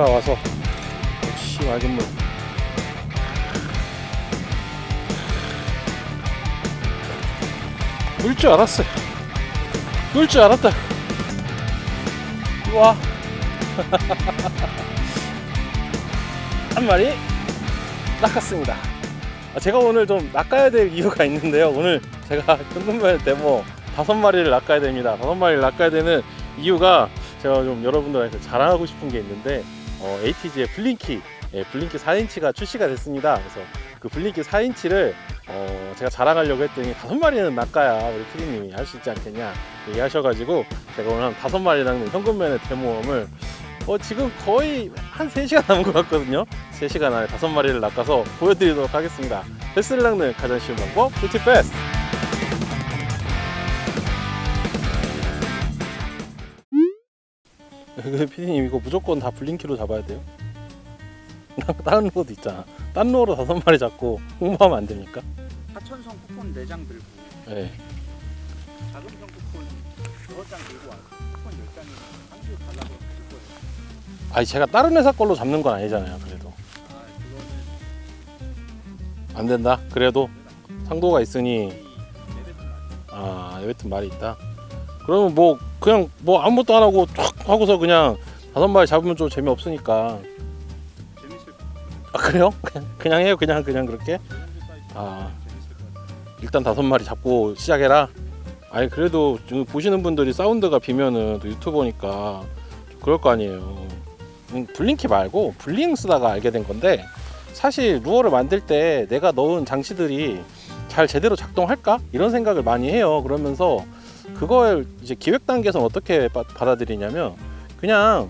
따라와서 역시 맑은 물 물줄 알았어요 물줄 알았다 와. 한 마리 낚았습니다. 아, 제가 오늘 좀 낚아야 될 이유가 있는데요. 오늘 제가 현금면 데모 다섯 마리를 낚아야 됩니다. 다섯 마리를 낚아야 되는 이유가 제가 좀 여러분들한테 자랑하고 싶은 게 있는데 어, ATG의 블링키. 예, 블링키 4인치가 출시가 됐습니다. 그래서 그 블링키 4인치를 어, 제가 자랑하려고 했더니 다섯 마리는 낚아야 우리 피디님이 할 수 있지 않겠냐 얘기하셔가지고 제가 오늘 한 다섯 마리 낚는 현금면의 대모험을 어, 지금 거의 한 3시간 남은 것 같거든요. 3시간 안에 다섯 마리를 낚아서 보여드리도록 하겠습니다. 베스를 낚는 가장 쉬운 방법 뷰티 베스트 피디님 이거 무조건 다 블링키로 잡아야 돼요? 다른 로도 있잖아 딴 로로 다섯 마리 잡고 홍보하면 안 됩니까? 하천성 쿠폰 4장 들고 네. 자금성 쿠폰 6장 들고 와서 쿠폰 10장이 한줄 달라고 줄 거예요. 아니 제가 다른 회사 걸로 잡는 건 아니잖아요 그래도 아 그거는 안 된다 그래도 상도가 있으니 이 레베트 말아 에베튼 말이 있다 그러면 뭐 그냥 뭐 아무것도 안 하고 촥 하고서 그냥 다섯 마리 잡으면 좀 재미없으니까. 재밌을 것아 그래요? 그냥, 그냥 해요? 그냥 그냥 그렇게? 아. 일단 다섯 마리 잡고 시작해라. 아니 그래도 지금 보시는 분들이 사운드가 비면은 또 유튜버니까 좀 그럴 거 아니에요. 음, 블링키 말고 블링 쓰다가 알게 된 건데 사실 루어를 만들 때 내가 넣은 장치들이 잘 제대로 작동할까? 이런 생각을 많이 해요. 그러면서 그걸 이제 기획 단계에서 어떻게 바- 받아들이냐면 그냥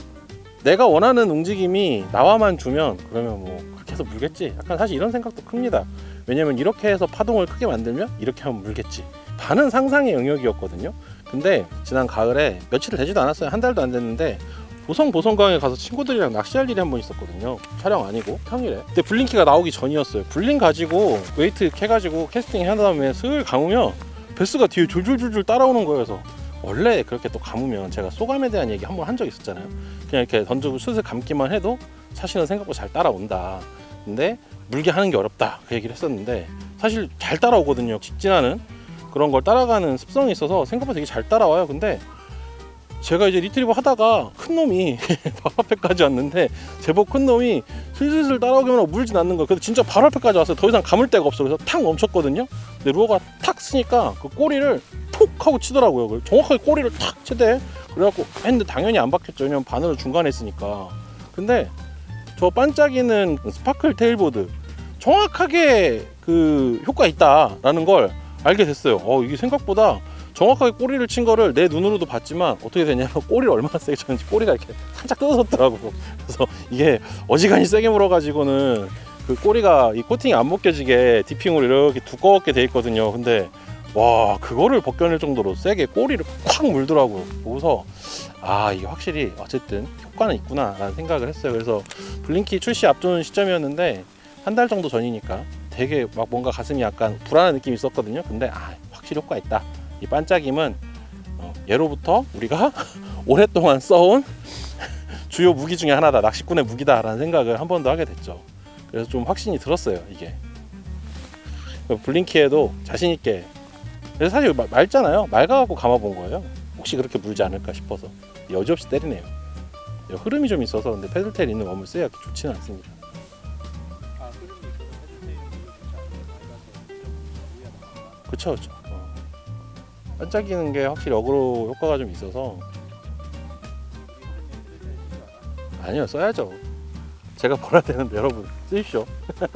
내가 원하는 움직임이 나와만 주면 그러면 뭐 그렇게 해서 물겠지. 약간 사실 이런 생각도 큽니다. 왜냐면 이렇게 해서 파동을 크게 만들면 이렇게 하면 물겠지. 반은 상상의 영역이었거든요. 근데 지난 가을에 며칠 되지도 않았어요. 한 달도 안 됐는데 보성 보성강에 가서 친구들이랑 낚시할 일이 한 번 있었거든요. 촬영 아니고 평일에. 근데 블링키가 나오기 전이었어요. 블링 가지고 웨이트 캐가지고 캐스팅 한 다음에 슬 감으면 베스가 뒤에 줄줄줄줄 따라오는 그래서 원래 그렇게 또 감으면 제가 소감에 대한 얘기 한 번 한 적 있었잖아요. 그냥 이렇게 던지고 슬슬 감기만 해도 사실은 생각보다 잘 따라온다. 근데 물게 하는 게 어렵다. 그 얘기를 했었는데 사실 잘 따라오거든요. 직진하는 그런 걸 따라가는 습성이 있어서 생각보다 되게 잘 따라와요. 근데 제가 이제 리트리버 하다가 큰 놈이 바로 앞에까지 왔는데 제법 큰 놈이 슬슬슬 따라오기만 하고 물진 않는 거예요. 그래서 진짜 바로 앞에까지 왔어요. 더 이상 감을 데가 없어 그래서 탁 멈췄거든요. 근데 루어가 탁 쓰니까 그 꼬리를 톡 하고 치더라고요. 정확하게 꼬리를 탁 치대. 그래갖고 했는데 당연히 안 박혔죠. 왜냐면 바늘을 중간에 했으니까. 근데 저 반짝이는 스파클 테일보드 정확하게 그 효과 있다라는 걸 알게 됐어요. 어 이게 생각보다 정확하게 꼬리를 친 거를 내 눈으로도 봤지만 어떻게 되냐면 꼬리를 얼마나 세게 쳤는지 꼬리가 이렇게 살짝 뜯어졌더라고. 그래서 이게 어지간히 세게 물어가지고는 그 꼬리가 이 코팅이 안 벗겨지게 디핑으로 이렇게 두껍게 돼 있거든요. 근데 와 그거를 벗겨낼 정도로 세게 꼬리를 콱 물더라고. 보고서 아 이게 확실히 어쨌든 효과는 있구나 라는 생각을 했어요. 그래서 블링키 출시 앞둔 시점이었는데 한 달 정도 전이니까 되게 막 뭔가 가슴이 약간 불안한 느낌이 있었거든요. 근데 아 확실히 효과 있다. 이 반짝임은 어, 예로부터 우리가 오랫동안 써온 주요 무기 중에 하나다. 낚시꾼의 무기다라는 생각을 한 번 더 하게 됐죠. 그래서 좀 확신이 들었어요. 이게 블링키에도 자신 있게. 그래서 사실 마- 맑잖아요. 맑아갖고 감아본 거예요. 혹시 그렇게 물지 않을까 싶어서 여지없이 때리네요. 흐름이 좀 있어서 근데 패들테일 있는 웜을 써야 좋지는 않습니다. 아. 그쵸 그쵸 어. 반짝이는 게 확실히 어그로 효과가 좀 있어서? 아니요 써야죠. 제가 벌어야 되는데 여러분. 쓰십시오.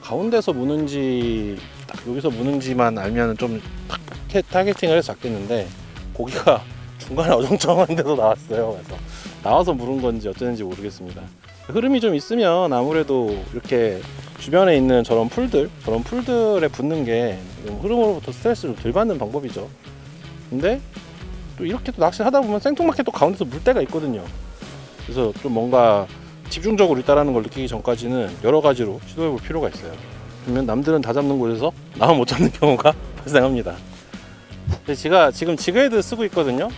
가운데서 무는지 딱 여기서 무는지만 알면 좀 타겟팅을 해서 잡겠는데 고기가 중간에 어정쩡한 데도 나왔어요. 그래서 나와서 물은 건지 어쩌는지 모르겠습니다 흐름이 좀 있으면 아무래도 이렇게 주변에 있는 저런 풀들 저런 풀들에 붙는 게 흐름으로부터 스트레스를 덜 받는 방법이죠. 근데 또 이렇게 또 낚시를 하다 보면 생뚱맞게 또 가운데서 물 때가 있거든요. 그래서 좀 뭔가 집중적으로 있다라는 걸 느끼기 전까지는 여러 가지로 시도해 볼 필요가 있어요. 그러면 남들은 다 잡는 곳에서 나만 못 잡는 경우가 발생합니다. 제가 지금 지그헤드 쓰고 있거든요.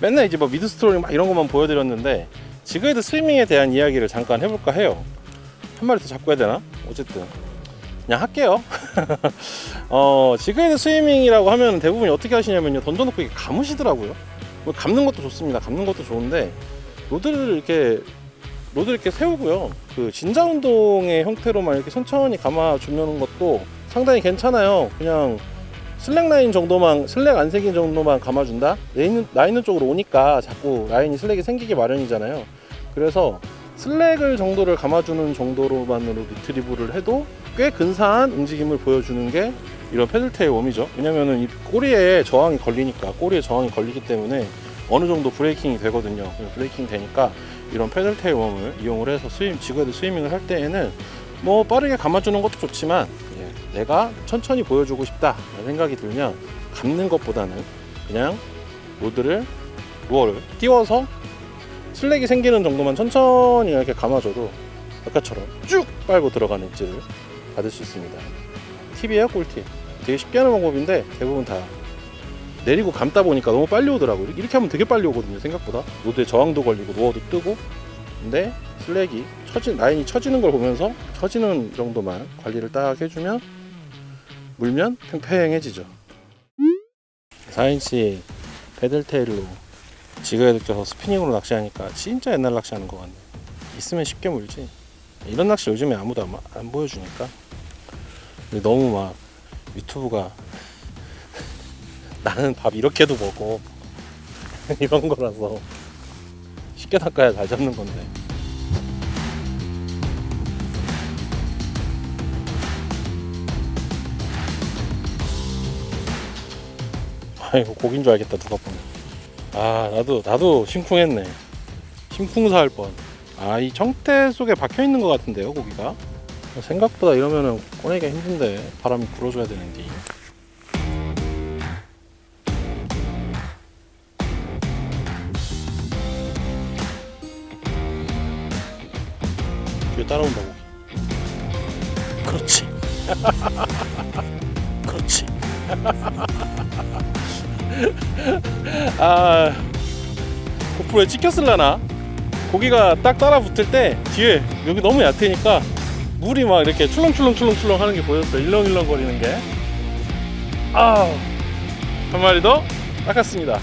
맨날 이제 뭐 미드 스트롤링 막 이런 것만 보여드렸는데 지그헤드 스위밍에 대한 이야기를 잠깐 해볼까 해요. 한 마리 더 잡고 해야 되나? 어쨌든 그냥 할게요. 어, 지그헤드 스위밍이라고 하면 대부분 어떻게 하시냐면요. 던져놓고 이렇게 감으시더라고요. 뭐 감는 것도 좋습니다. 감는 것도 좋은데 로드를 이렇게 로드 이렇게 세우고요. 그 진자 운동의 형태로만 이렇게 천천히 감아 주는 것도 상당히 괜찮아요. 그냥 슬랙 라인 정도만 슬랙 안 생긴 정도만 감아준다. 나 있는 쪽으로 오니까 자꾸 라인이 슬랙이 생기기 마련이잖아요. 그래서 슬랙을 정도를 감아주는 정도로만으로 리트리브를 해도 꽤 근사한 움직임을 보여주는 게 이런 패들테일 웜이죠. 왜냐면은 이 꼬리에 저항이 걸리니까 꼬리에 저항이 걸리기 때문에 어느 정도 브레이킹이 되거든요. 브레이킹 되니까 이런 패들테일 웜을 이용을 해서 스윙 지그헤드 스위밍을 할 때에는 뭐 빠르게 감아주는 것도 좋지만 예, 내가 천천히 보여주고 싶다라는 생각이 들면 감는 것보다는 그냥 로드를 루어를 띄워서 슬랙이 생기는 정도만 천천히 이렇게 감아줘도 아까처럼 쭉 빨고 들어가는 입질을 받을 수 있습니다. 팁이에요, 꿀팁. 되게 쉽게 하는 방법인데 대부분 다 내리고 감다 보니까 너무 빨리 오더라고요. 이렇게 하면 되게 빨리 오거든요, 생각보다. 로드에 저항도 걸리고 루어도 뜨고. 근데 슬랙이 처진 라인이 처지는 걸 보면서 처지는 정도만 관리를 딱 해주면 물면 팽팽해지죠. 4인치 패들테일로 지그헤드 껴서 스피닝으로 낚시하니까 진짜 옛날 낚시하는 것 같네. 있으면 쉽게 물지. 이런 낚시 요즘에 아무도 안, 안 보여주니까. 근데 너무 막 유튜브가 나는 밥 이렇게도 먹어 이런 거라서 쉽게 낚아야 잘 잡는 건데. 아이고 고긴 줄 알겠다 누가 보면. 아 나도 나도 심쿵했네. 심쿵사 할 뻔. 아 이 청태 속에 박혀 있는 것 같은데요 고기가. 생각보다 이러면은 꺼내기가 힘든데 바람이 불어줘야 되는데. 뒤에 따라온다 아 고프로에 찍혔을라나? 고기가 딱 따라 붙을 때 뒤에 여기 너무 얕으니까 물이 막 이렇게 출렁출렁 출렁출렁 하는 게 보였어 일렁일렁 거리는 게아한 마리 더 낚았습니다.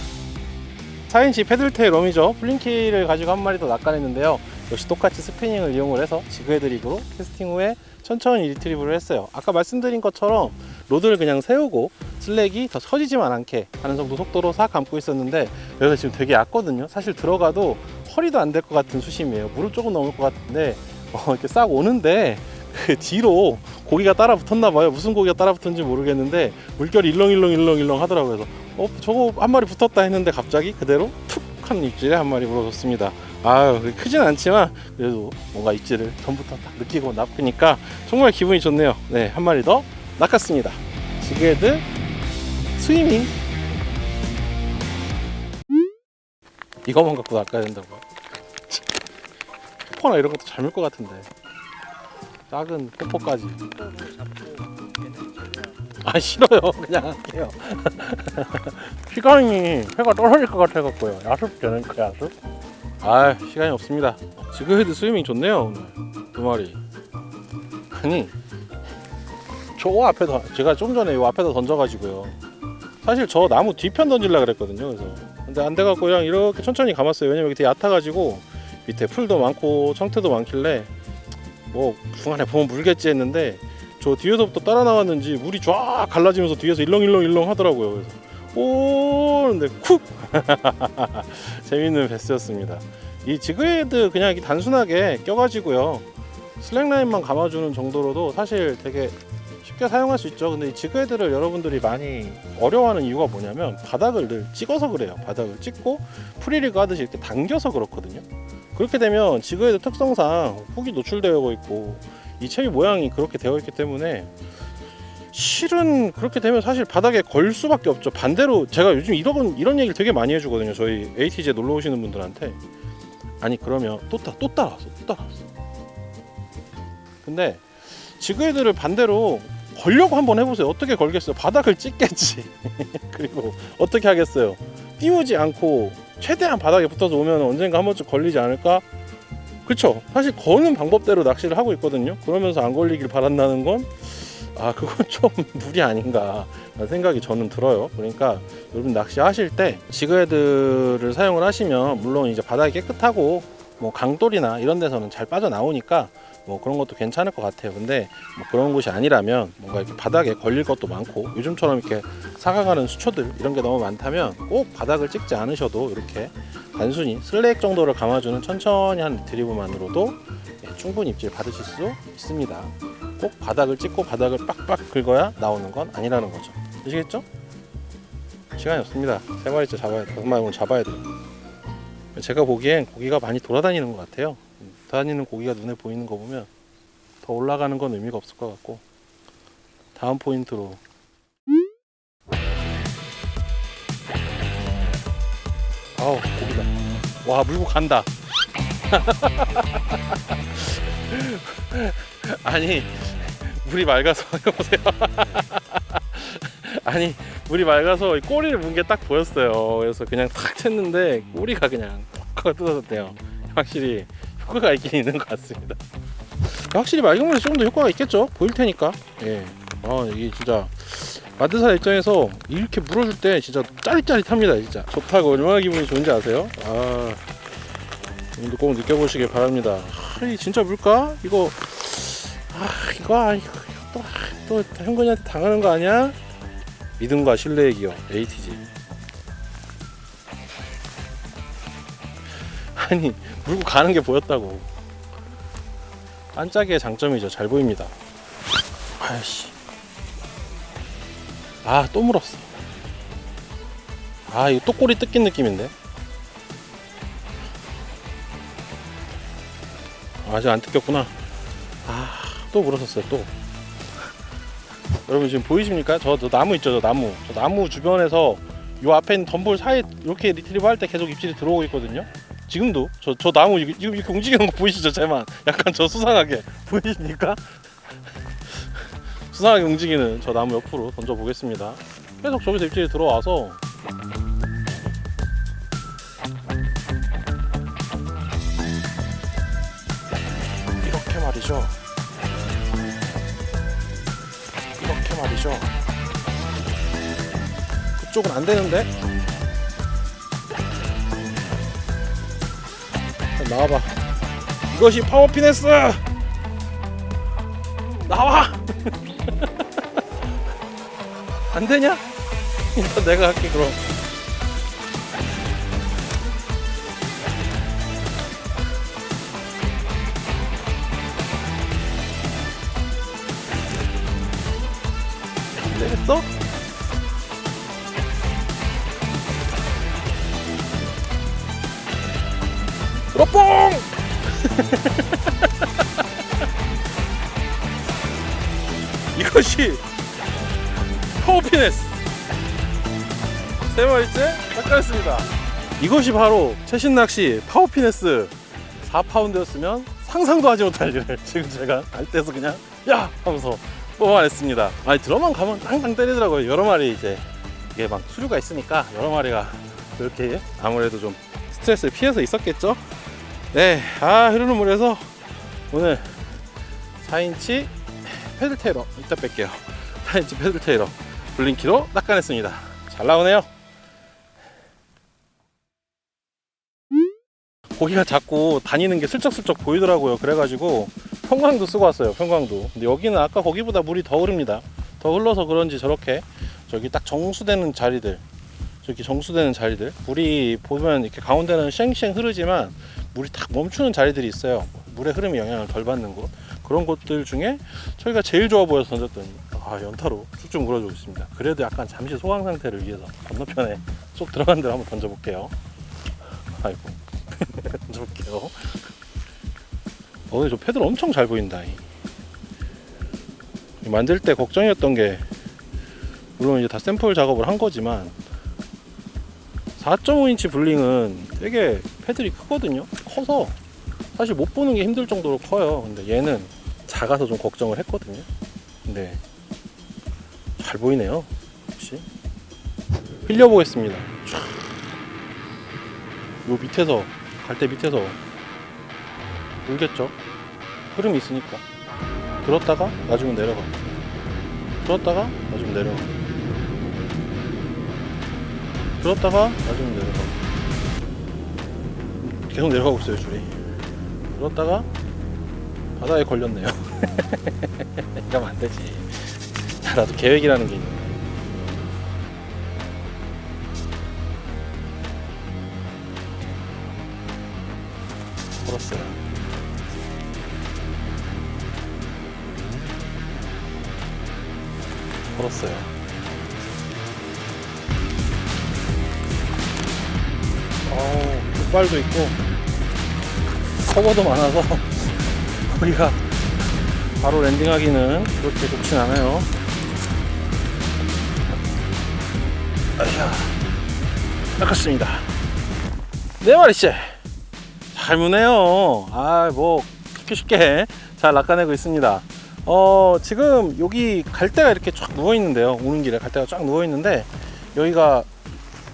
4인치 패들테일 럼이죠. 플링키를 가지고 한 마리 더 낚아냈는데요. 역시 똑같이 스피닝을 이용을 해서 지그헤드 릭으로 캐스팅 후에 천천히 리트리브를 했어요. 아까 말씀드린 것처럼 로드를 그냥 세우고 슬랙이 더 처지지만 않게 하는 정도 속도로 싹 감고 있었는데 여기가 지금 되게 얕거든요. 사실 들어가도 허리도 안 될 것 같은 수심이에요. 무릎 조금 넘을 것 같은데 어, 이렇게 싹 오는데 그 뒤로 고기가 따라 붙었나 봐요. 무슨 고기가 따라 붙었는지 모르겠는데 물결이 일렁일렁 일렁일렁 하더라고요. 그래서 어 저거 한 마리 붙었다 했는데 갑자기 그대로 툭한 입질에 한 마리 물어줬습니다. 아유 크진 않지만 그래도 뭔가 입질을 전부터 딱 느끼고 낚으니까 정말 기분이 좋네요. 네한 마리 더 낚았습니다. 지그헤드 스위밍. 이거만 갖고 낚아야 된다고요? 포나 이런 것도 잘 물것 같은데. 작은 이제 아 싫어요. 그냥 할게요. 시간이 해가 떨어질 것 같아 갖고요. 야습 되는 그 야습? 아 시간이 없습니다. 지그헤드 스위밍 좋네요 오늘. 두 마리. 아니 저 앞에다 제가 좀 전에 이 앞에다 던져가지고요. 사실 저 나무 뒤편 던질라 그랬거든요 그래서. 근데 안 돼갖고 그냥 이렇게 천천히 감았어요. 왜냐면 이게 얕아가지고 밑에 풀도 많고 청태도 많길래 뭐 중간에 보면 물겠지 했는데 저 뒤에서부터 따라 나왔는지 물이 쫙 갈라지면서 뒤에서 일렁일렁 일렁 하더라고요. 그래서. 오 근데 쿡! 재밌는 베스였습니다. 이 지그헤드 그냥 이렇게 단순하게 껴가지고요. 슬랙라인만 감아주는 정도로도 사실 되게 쉽게 사용할 수 있죠. 근데 이 지그헤드를 여러분들이 많이 어려워하는 이유가 뭐냐면 바닥을 늘 찍어서 그래요. 바닥을 찍고 프리리그 하듯이 이렇게 당겨서 그렇거든요. 그렇게 되면 지그헤드 특성상 훅이 노출되어 있고 이 채비 모양이 그렇게 되어 있기 때문에 실은 그렇게 되면 사실 바닥에 걸 수밖에 없죠. 반대로 제가 요즘 이런 이런 얘기를 되게 많이 해주거든요. 저희 ATJ 놀러 오시는 분들한테 아니 그러면 또, 따, 또 따라왔어, 또 따라왔어. 근데 지그헤드를 반대로 걸려고 한번 해보세요. 어떻게 걸겠어요? 바닥을 찍겠지. 그리고 어떻게 하겠어요? 띄우지 않고 최대한 바닥에 붙어서 오면 언젠가 한 번쯤 걸리지 않을까? 그쵸? 사실 거는 방법대로 낚시를 하고 있거든요. 그러면서 안 걸리길 바란다는 건, 아, 그건 좀 무리 아닌가. 생각이 저는 들어요. 그러니까 여러분 낚시하실 때 지그헤드를 사용을 하시면 물론 이제 바닥이 깨끗하고 뭐 강돌이나 이런 데서는 잘 빠져나오니까 뭐 그런 것도 괜찮을 것 같아요. 근데 뭐 그런 곳이 아니라면 뭔가 이렇게 바닥에 걸릴 것도 많고 요즘처럼 이렇게 사가가는 수초들 이런 게 너무 많다면 꼭 바닥을 찍지 않으셔도 이렇게 단순히 슬레익 정도를 감아주는 천천히 한 드리블만으로도 예, 충분히 입질 받으실 수 있습니다. 꼭 바닥을 찍고 바닥을 빡빡 긁어야 나오는 건 아니라는 거죠. 아시겠죠? 시간이 없습니다. 세 마리째 잡아야 돼. 다섯 마리 잡아야 돼요. 제가 보기엔 고기가 많이 돌아다니는 것 같아요. 다니는 고기가 눈에 보이는 거 보면 더 올라가는 건 의미가 없을 것 같고. 다음 포인트로. 아우 고기다. 와 물고 간다. 아니 물이 맑아서 보세요? 아니 물이 맑아서 이 꼬리를 문 게 딱 보였어요. 그래서 그냥 탁 챘는데 꼬리가 그냥 kok하고 뜯어졌대요. 확실히 효과가 있긴 있는 것 같습니다. 확실히 맑은 물에 조금 더 효과가 있겠죠. 보일 테니까. 예. 아 이게 진짜 마드사 입장에서 이렇게 물어줄 때 진짜 짜릿짜릿합니다. 진짜 좋다고 얼마나 기분이 좋은지 아세요? 아 여러분도 꼭 느껴보시길 바랍니다. 아, 이 진짜 물까? 이거 아 이거 아, 이거 또 또 현근이한테 당하는 거 아니야? 믿음과 신뢰의 기업 ATG. 아니 물고 가는 게 보였다고. 반짝이의 장점이죠. 잘 보입니다. 아이씨. 아, 또 물었어. 아, 이거 또 꼬리 뜯긴 느낌인데? 아직 안 뜯겼구나. 아, 또 물었었어요, 또. 여러분 지금 보이십니까? 저, 저 나무 있죠, 저 나무. 저 나무 주변에서 요 앞에 있는 덤볼 사이에 이렇게 리트리브 할 때 계속 입질이 들어오고 있거든요. 지금도 저, 저 나무 이거- 지금 이렇게 움직이는 거 보이시죠? 제만 약간 저 수상하게 보이십니까? 수상하게 움직이는 저 나무 옆으로 던져 보겠습니다. 계속 저기서 입질이 들어와서 이렇게 말이죠. 이렇게 말이죠. 그쪽은 안 되는데? 나와봐. 이것이 파워피네스! 나와! 안 되냐? 일단 내가 할게, 그럼. 이것이 바로 최신 낚시 파워피네스. 4파운드였으면 상상도 하지 못할 일을 지금 제가 알 때서 그냥 야! 하면서 뽑아냈습니다. 아니 들어만 가면 땅땅 때리더라고요. 여러 마리 이제 이게 막 수류가 있으니까 여러 마리가 이렇게 아무래도 좀 스트레스를 피해서 있었겠죠? 네, 아 흐르는 물에서 오늘 4인치 패들 테일러 이따 뺄게요. 4인치 패들 테일러 블링키로 낚아냈습니다. 잘 나오네요 고기가 자꾸 다니는 게 슬쩍슬쩍 보이더라고요 그래가지고 평광도 쓰고 왔어요 평광도 근데 여기는 아까 거기보다 물이 더 흐릅니다 더 흘러서 그런지 저렇게 저기 딱 정수되는 자리들 저기 정수되는 자리들 물이 보면 이렇게 가운데는 쉥쉥 흐르지만 물이 딱 멈추는 자리들이 있어요. 물의 흐름이 영향을 덜 받는 곳. 그런 곳들 중에 저희가 제일 좋아 보여서 던졌더니 아 연타로 쭉쭉 물어주고 있습니다. 그래도 약간 잠시 소강 상태를 위해서 건너편에 쏙 들어간 대로 한번 던져볼게요. 아이고 던져볼게요. 오늘 저 패들 엄청 잘 보인다. 만들 때 걱정이었던 게 물론 이제 다 샘플 작업을 한 거지만 4.5인치 블링은 되게 패들이 크거든요. 커서 사실 못 보는 게 힘들 정도로 커요. 근데 얘는 작아서 좀 걱정을 했거든요. 근데 잘 보이네요. 역시 흘려보겠습니다. 촤. 밑에서 갈대 밑에서 울겠죠. 흐름이 있으니까 들었다가 놔주면 내려가. 들었다가 놔주면 내려가. 들었다가 놔주면 내려가. 계속 내려가고 있어요 줄이. 들었다가 바다에 걸렸네요. 이러면 안 되지. 나도 계획이라는 게 있는데. 걸었어요. 걸었어요. 어우, 족발도 있고, 커버도 많아서, 우리가 바로 랜딩하기는 그렇게 좋진 않아요. 아이야, 낚았습니다. 네 마리째. 잘 무네요. 아, 뭐 쉽게 쉽게 잘 낚아내고 있습니다. 어, 지금 여기 갈대가 이렇게 쫙 누워 있는데요. 오는 길에 갈대가 쫙 누워 있는데 여기가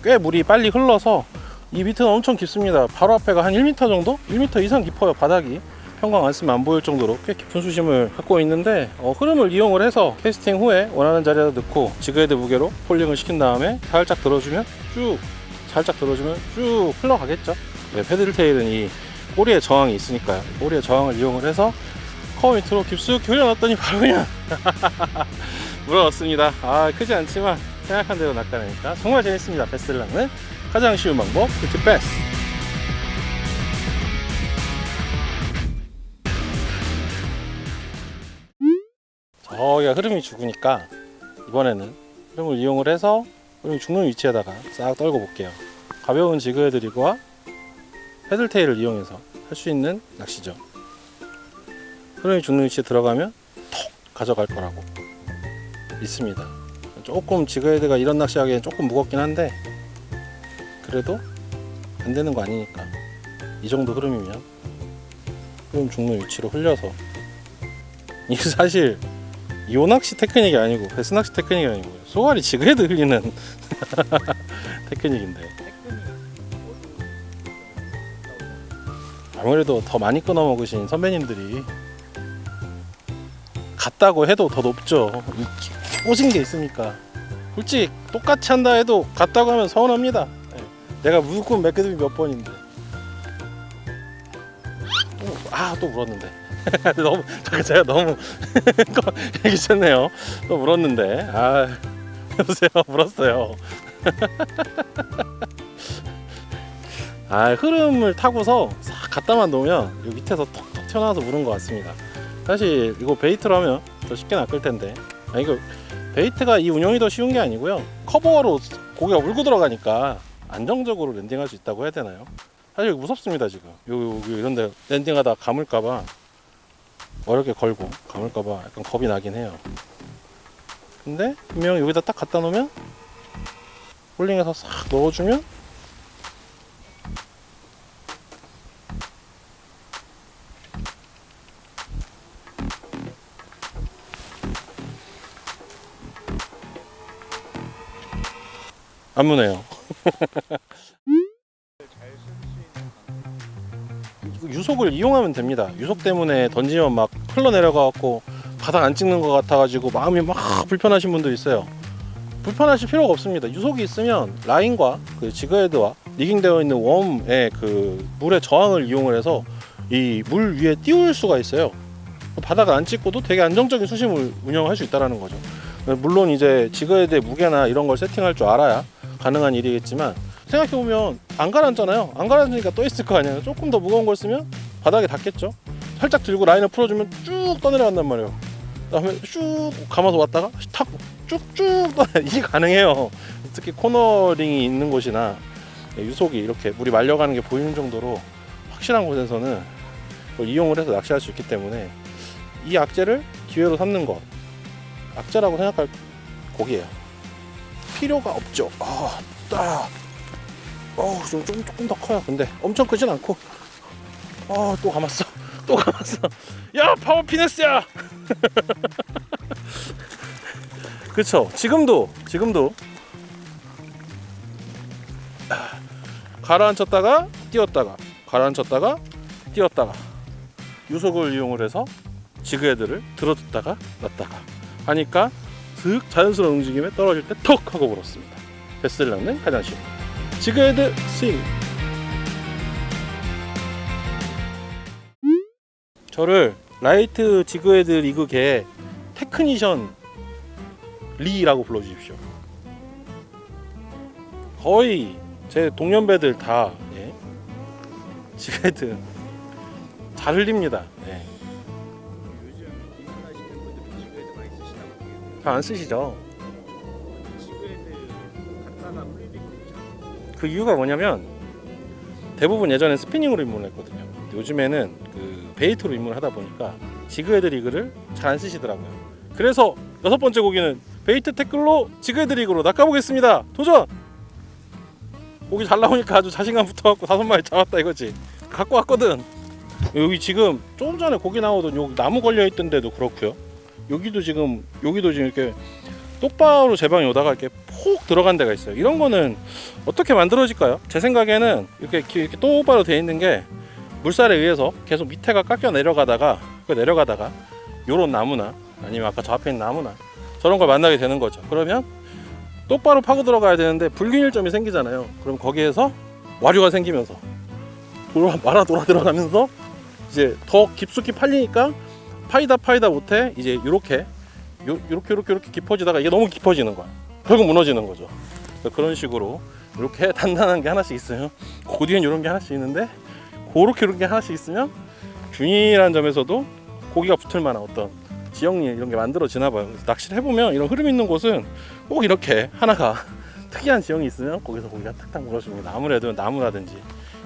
꽤 물이 빨리 흘러서 이 밑에는 엄청 깊습니다. 바로 앞에가 한 1m 정도? 1m 이상 깊어요. 바닥이. 평광 안 쓰면 안 보일 정도로 꽤 깊은 수심을 갖고 있는데 어, 흐름을 이용을 해서 캐스팅 후에 원하는 자리에다 넣고 지그헤드 무게로 폴링을 시킨 다음에 살짝 들어주면 쭉 살짝 들어주면 쭉 흘러가겠죠. 네, 패들테일은 이 꼬리에 저항이 있으니까요. 꼬리에 저항을 이용을 해서 커 밑으로 깊숙이 흘려놨더니 바로 그냥 물어넣습니다. 아 크지 않지만 생각한 대로 낚아내니까 정말 재밌습니다. 베스를 낚는 가장 쉬운 방법 뷰티 베스. 저기가 흐름이 죽으니까 이번에는 흐름을 이용을 해서 흐름이 죽는 위치에다가 싹 떨고 볼게요. 가벼운 지그헤드리그와 패들테일을 이용해서 할 수 있는 낚시죠. 흐름이 죽는 위치에 들어가면 톡 가져갈 거라고 믿습니다. 조금 지그헤드가 이런 낚시하기엔 조금 무겁긴 한데 그래도 안 되는 거 아니니까 이 정도 흐름이면 흐름 죽는 위치로 흘려서 이게 사실 요 낚시 테크닉이 아니고 베스 낚시 테크닉이 아니고 소갈이 지그헤드 흘리는 테크닉인데 아무래도 더 많이 끊어 먹으신 선배님들이 같다고 해도 더 높죠. 이 꽂은 게 있으니까. 솔직히 똑같이 한다 해도 같다고 하면 서운합니다. 예. 내가 무조건 맥그듭이 몇 번인데. 아 또 물었는데. 너무 잠깐 제가 너무 귀찮네요. 또 물었는데. 아 여보세요 물었어요. 아 흐름을 타고서 싹 갖다만 놓으면 이 밑에서 톡톡 튀어나와서 물은 것 같습니다. 사실 이거 베이트로 하면 더 쉽게 낚을 텐데 아 이거 베이트가 이 운영이 더 쉬운 게 아니고요 커버로 고기가 물고 들어가니까 안정적으로 랜딩할 수 있다고 해야 되나요? 사실 무섭습니다 지금 요, 요 이런데 랜딩하다 감을까봐 어렵게 걸고 감을까봐 약간 겁이 나긴 해요 근데 분명 여기다 딱 갖다 놓으면 홀링해서 싹 넣어주면 안 무네요 유속을 이용하면 됩니다. 유속 때문에 던지면 막 흘러내려가 갖고 바닥 안 찍는 것 같아 가지고 마음이 막 불편하신 분도 있어요. 불편하실 필요가 없습니다. 유속이 있으면 라인과 그 지그헤드와 리깅되어 있는 웜의 그 물의 저항을 이용을 해서 이 물 위에 띄울 수가 있어요. 바닥을 안 찍고도 되게 안정적인 수심을 운영할 수 있다는 거죠. 물론 이제 지그헤드의 무게나 이런 걸 세팅할 줄 알아야 가능한 일이겠지만 생각해보면 안 가라앉잖아요. 안 가라앉으니까 떠 있을 거 아니에요. 조금 더 무거운 걸 쓰면 바닥에 닿겠죠. 살짝 들고 라인을 풀어주면 쭉 떠내려간단 말이에요. 그다음에 쭉 감아서 왔다가 탁 쭉쭉 이게 가능해요. 특히 코너링이 있는 곳이나 유속이 이렇게 물이 말려가는 게 보이는 정도로 확실한 곳에서는 이용을 해서 낚시할 수 있기 때문에 이 악재를 기회로 삼는 것 악재라고 생각할 곡이에요. 필요가 없죠. 아, 딱. 어, 좀, 좀 조금 더 커요. 근데 엄청 크진 않고. 아, 또 감았어. 또 감았어. 야, 파워 피네스야. 그쵸. 지금도, 지금도. 아, 가라앉혔다가 띄웠다가 가라앉혔다가 띄웠다가 유속을 이용을 해서 지그헤드를 들어뒀다가 놨다가 하니까 슥 자연스러운 움직임에 떨어질 때 턱 하고 불었습니다. 베스를 넣는 가장 쉬운 지그헤드 스윙 저를 라이트 지그헤드 리그계 테크니션 리라고 불러주십시오. 거의 제 동년배들 다 예. 지그헤드 잘 흘립니다. 예. 잘 안 쓰시죠? 그 이유가 뭐냐면 대부분 예전엔 스피닝으로 입문을 했거든요. 요즘에는 그 베이트로 입문을 하다 보니까 지그헤드 리그를 잘 안 쓰시더라고요. 그래서 여섯 번째 고기는 베이트 태클로 지그헤드 리그로 낚아보겠습니다. 도전! 고기 잘 나오니까 아주 자신감 붙어갖고 다섯 마리 잡았다 이거지. 갖고 왔거든. 여기 지금 조금 전에 고기 나오던 여기 나무 걸려 있던 데도 그렇고요. 여기도 지금 여기도 지금 이렇게 똑바로 제 방에 오다가 이렇게 폭 들어간 데가 있어요. 이런 거는 어떻게 만들어질까요? 제 생각에는 이렇게, 기- 이렇게 똑바로 돼 있는 게 물살에 의해서 계속 밑에가 깎여 내려가다가 그 내려가다가 요런 나무나 아니면 아까 저 앞에 있는 나무나 저런 걸 만나게 되는 거죠. 그러면 똑바로 파고 들어가야 되는데 불균일점이 생기잖아요. 그럼 거기에서 와류가 생기면서 돌아 말아 돌아 들어가면서 이제 더 깊숙이 팔리니까 파이다 파이다 못해 이제 이렇게 요, 요렇게 요렇게 요렇게 깊어지다가 이게 너무 깊어지는 거야. 결국 무너지는 거죠. 그런 식으로 이렇게 단단한 게 하나씩 있어요. 그 뒤엔 이런 게 하나씩 있는데 그렇게 이런 게 하나씩 있으면 균일한 점에서도 고기가 붙을 만한 어떤 지형리 이런 게 만들어지나 봐요. 낚시를 해보면 이런 흐름 있는 곳은 꼭 이렇게 하나가 특이한 지형이 있으면 거기서 고기가 탁탁 물어줍니다. 아무래도 나무라든지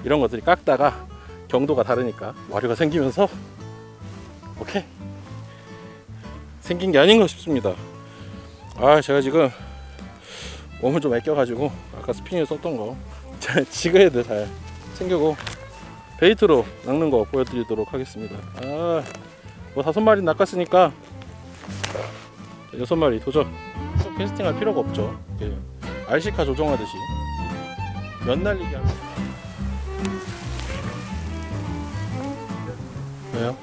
이런 것들이 깎다가 경도가 다르니까 와류가 생기면서 오케이 생긴 게 아닌가 싶습니다. 아 제가 지금 몸을 좀 아껴가지고 아까 스피닝을 썼던 거 잘 지그헤드 잘 챙기고 베이트로 낚는 거 보여드리도록 하겠습니다. 아뭐 다섯 마리 낚았으니까 여섯 마리 도전. 또 캐스팅할 필요가 없죠. 예. RC카 조정하듯이 면 날리기 하면. 왜요?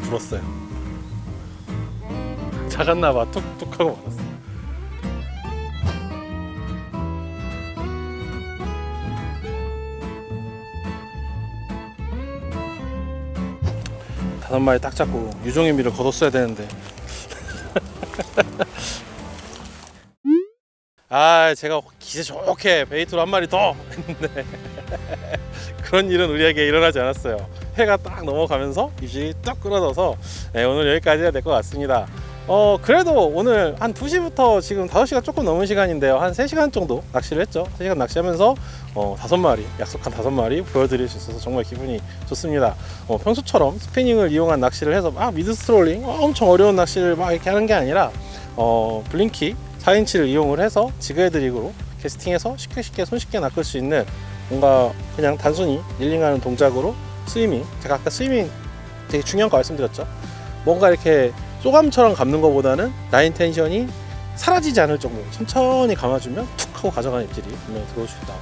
불었어요. 작았나봐 툭툭 하고 받았어. 다섯 마리 딱 잡고 유종의 미를 거뒀어야 되는데. 아 제가 기세 좋게 베이트로 한 마리 더 했는데 그런 일은 우리에게 일어나지 않았어요. 해가 딱 넘어가면서 입질이 딱 끌어져서 네, 오늘 여기까지 해야 될 것 같습니다. 어 그래도 오늘 한 2시부터 지금 5시간 조금 넘은 시간인데요. 한 3시간 정도 낚시를 했죠. 3시간 낚시하면서 어, 5마리, 약속한 5마리 보여드릴 수 있어서 정말 기분이 좋습니다. 어, 평소처럼 스피닝을 이용한 낚시를 해서 막 미드 스트롤링 어, 엄청 어려운 낚시를 막 이렇게 하는 게 아니라 어, 블링키 4인치를 이용을 해서 지그헤드 릭으로 캐스팅해서 쉽게 쉽게 손쉽게 낚을 수 있는 뭔가 그냥 단순히 릴링하는 동작으로 스위밍 제가 아까 스위밍 되게 중요한 거 말씀드렸죠 뭔가 이렇게 쪼감처럼 감는 것보다는 라인 텐션이 사라지지 않을 정도로 천천히 감아주면 툭 하고 가져가는 입질이 분명히 들어올 수 있다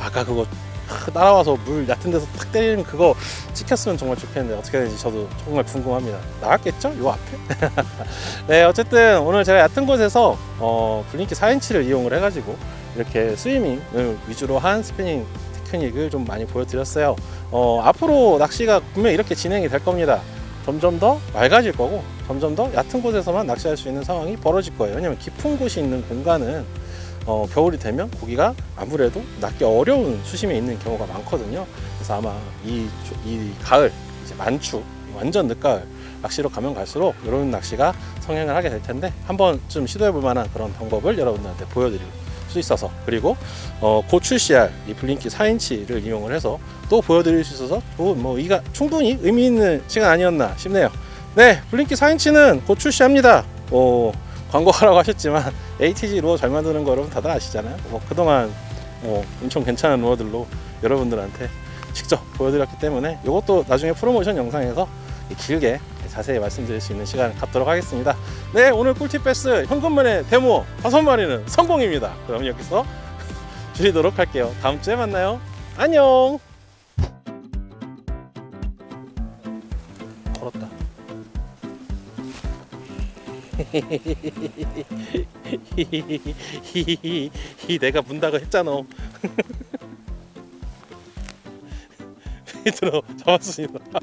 아까 그거 탁 따라와서 물 얕은 데서 탁 때리면 그거 찍혔으면 정말 좋겠는데 어떻게 되는지 저도 정말 궁금합니다 나왔겠죠? 요 앞에? 네 어쨌든 오늘 제가 얕은 곳에서 어, 블링키 4인치를 이용을 해가지고 이렇게 스위밍을 위주로 한 스피닝 테크닉을 좀 많이 보여드렸어요. 어, 앞으로 낚시가 분명히 이렇게 진행이 될 겁니다. 점점 더 맑아질 거고 점점 더 얕은 곳에서만 낚시할 수 있는 상황이 벌어질 거예요. 왜냐면 깊은 곳이 있는 공간은 어, 겨울이 되면 고기가 아무래도 낚기 어려운 수심에 있는 경우가 많거든요. 그래서 아마 이, 이 가을 이제 만추 완전 늦가을 낚시로 가면 갈수록 이런 낚시가 성행을 하게 될 텐데 한번 좀 시도해 볼 만한 그런 방법을 여러분들한테 보여드릴 수 있어서 그리고 어, 곧 출시할 이 블링키 4인치를 이용을 해서 또 보여드릴 수 있어서 좋은 뭐 이가 충분히 의미 있는 시간 아니었나 싶네요. 네, 블링키 4인치는 곧 출시합니다. 뭐 광고하라고 하셨지만 ATG 루어 잘 만드는 거 여러분 다들 아시잖아요. 뭐 그동안 뭐 엄청 괜찮은 루어들로 여러분들한테 직접 보여드렸기 때문에 이것도 나중에 프로모션 영상에서 길게 자세히 말씀드릴 수 있는 시간을 갖도록 하겠습니다. 네, 오늘 꿀팁 패스 현금만의 데모 다섯 마리는 성공입니다. 그럼 여기서 줄이도록 할게요. 다음 주에 만나요. 안녕. 걸었다. 히 내가 문다고 했잖아. 피드로 잡았습니다.